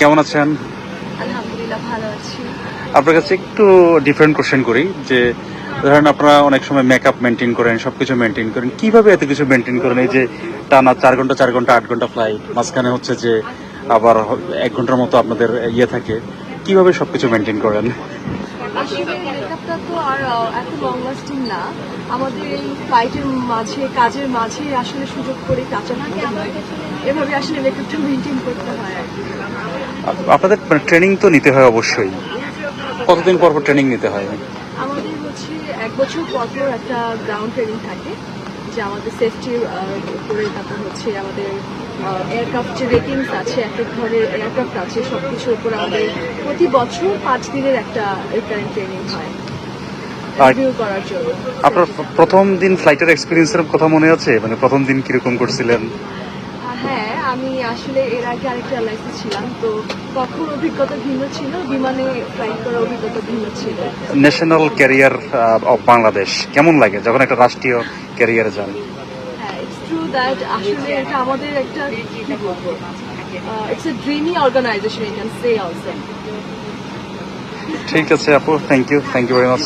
কেমন আছেন? আলহামদুলিল্লাহ ভালো আছি। আপনার কাছে একটু ডিফারেন্ট কোশ্চেন করি যে ধরেন আপনারা অনেক সময় মেকআপ মেনটেন করেন সবকিছু মেনটেন করেন কীভাবে এত কিছু মেনটেন করেন? এই যে টানা চার ঘণ্টা চার ঘণ্টা আট ঘণ্টা ফ্লাইট মাঝখানে হচ্ছে যে আবার এক ঘণ্টার মতো আপনাদের ইয়ে থাকে কীভাবে সবকিছু মেনটেন করেন? আসলে মেকআপটা তো আর এত লং লাস্টিং না। আমাদের এই ফ্লাইটের মাঝে কাজের মাঝে আসলে সুযোগ করে কাঁচা করতে হয় এভাবে আসলে মেকআপটা মেনটেন করতে হয় আপনাদের ট্রেনিং তো নিতে হয় অবশ্যই। কতদিন পর পর ট্রেনিং নিতে হয়? আমাদের হচ্ছে এক বছর পর পর একটা গ্রাউন্ড ট্রেনিং থাকে। যে আমাদের সেফটির উপরে তারপর হচ্ছে আমাদের এয়ারক্রাফট যে রেটিংস আছে এক এক ধরনের এয়ারক্রাফট আছে সব কিছুর উপর আমাদের প্রতি বছর পাঁচ দিনের একটা রিটার্ন ট্রেনিং হয়। আপনার প্রথম দিন ফ্লাইটের এক্সপিরিয়েন্সের কথা মনে আছে? মানে প্রথম দিন কীরকম করছিলেন? আমি আসলে এর আগে আরেকটা এলআইসি ছিলাম তো তখন অভিজ্ঞতা ভিন্ন ছিল? বিমানে ফ্লাইট করার অভিজ্ঞতা ভিন্ন ছিল। ন্যাশনাল ক্যারিয়ার অফ বাংলাদেশ কেমন লাগে যখন একটা রাষ্ট্রীয় ক্যারিয়ারে যান? হ্যাঁ দ্যাট আসলে এটা আমাদের একটা it's a dreamy organisation you can say also ঠিক আছে আপু thank you thank you very much